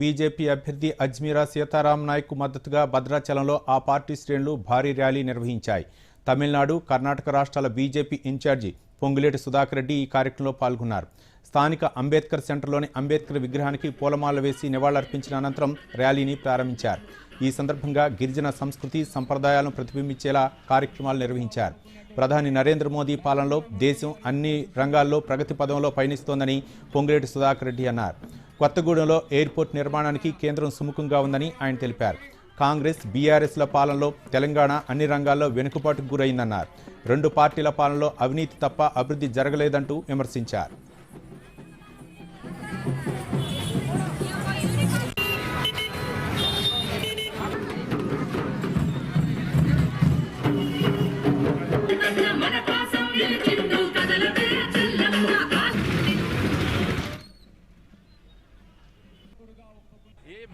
BJP అభ్యర్థి అజ్మీరా సీతారాం నాయక్ మద్దతుగా భద్రాచలంలో ఆ పార్టీ శ్రేణులు భారీ ర్యాలీ నిర్వహించాయి. తమిళనాడు కర్ణాటక రాష్ట్రాల బీజేపీ ఇన్ఛార్జి పొంగులేటి సుధాకర్ రెడ్డి ఈ కార్యక్రమంలో పాల్గొన్నారు. స్థానిక అంబేద్కర్ సెంటర్లోని అంబేద్కర్ విగ్రహానికి పూలమాల వేసి నివాళులర్పించిన అనంతరం ర్యాలీని ప్రారంభించారు. ఈ సందర్భంగా గిరిజన సంస్కృతి సంప్రదాయాలను ప్రతిబింబించేలా కార్యక్రమాలు నిర్వహించారు. ప్రధాని నరేంద్ర మోదీ పాలనలో దేశం అన్ని రంగాల్లో ప్రగతి పదంలో పయనిస్తోందని పొంగులేటి సుధాకర్ రెడ్డి అన్నారు. కొత్తగూడెంలో ఎయిర్పోర్ట్ నిర్మాణానికి కేంద్రం సుముఖంగా ఉందని ఆయన తెలిపారు. కాంగ్రెస్ బీఆర్ఎస్ల పాలనలో తెలంగాణ అన్ని రంగాల్లో వెనుకబాటుకు గురైందన్నారు. రెండు పార్టీల పాలనలో అవినీతి తప్ప అభివృద్ధి జరగలేదంటూ విమర్శించారు.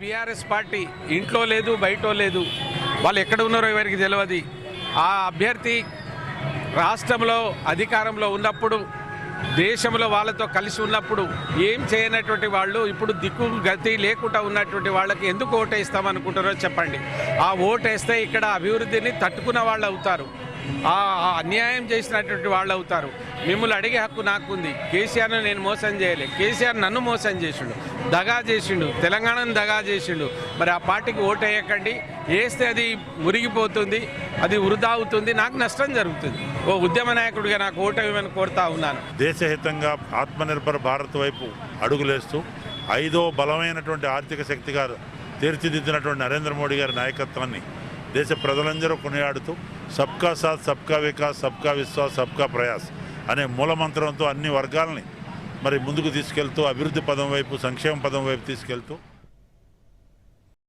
బీఆర్ఎస్ పార్టీ ఇంట్లో లేదు బయట లేదు. వాళ్ళు ఎక్కడ ఉన్నారో ఎవరికి తెలియదు ఆ అభ్యర్థి రాష్ట్రంలో అధికారంలో ఉన్నప్పుడు దేశంలో వాళ్ళతో కలిసి ఉన్నప్పుడు ఏం చేయనటువంటి వాళ్ళు ఇప్పుడు దిక్కు గతి లేకుండా ఉన్నటువంటి వాళ్ళకి ఎందుకు ఓటేస్తామనుకుంటారో చెప్పండి. ఆ ఓటేస్తే ఇక్కడ అభివృద్ధిని తట్టుకున్న వాళ్ళు అవుతారు. ఆ ఆ అన్యాయం చేసినటువంటి వాళ్ళు అవుతారు. మిమ్మల్ని అడిగే హక్కు నాకుంది. కేసీఆర్ను నేను మోసం చేయలే. కేసీఆర్ నన్ను మోసం చేసిండు. దగా చేసిండు. తెలంగాణను దగా చేసిండు. మరి ఆ పార్టీకి ఓటు వేయకండి. వేస్తే అది మురిగిపోతుంది. అది వృధా అవుతుంది నాకు నష్టం జరుగుతుంది. ఓ ఉద్యమ నాయకుడిగా నాకు ఓటు కోరుతా ఉన్నాను. దేశహితంగా ఆత్మనిర్భర్ భారత్ వైపు అడుగులేస్తూ ఐదో బలమైనటువంటి ఆర్థిక శక్తిగా తీర్చిదిద్దినటువంటి నరేంద్ర మోడీ గారి నాయకత్వాన్ని దేశ ప్రజలందరూ కొనియాడుతూ సబ్కా సాత్ సబ్కా వికాస్ సబ్కా విశ్వాస్ సబ్కా ప్రయాస్ అనే మూలమంత్రంతో అన్ని వర్గాలని మరి ముందుకు తీసుకెళ్తూ అభివృద్ధి పదం వైపు సంక్షేమ పదం వైపు తీసుకెళ్తూ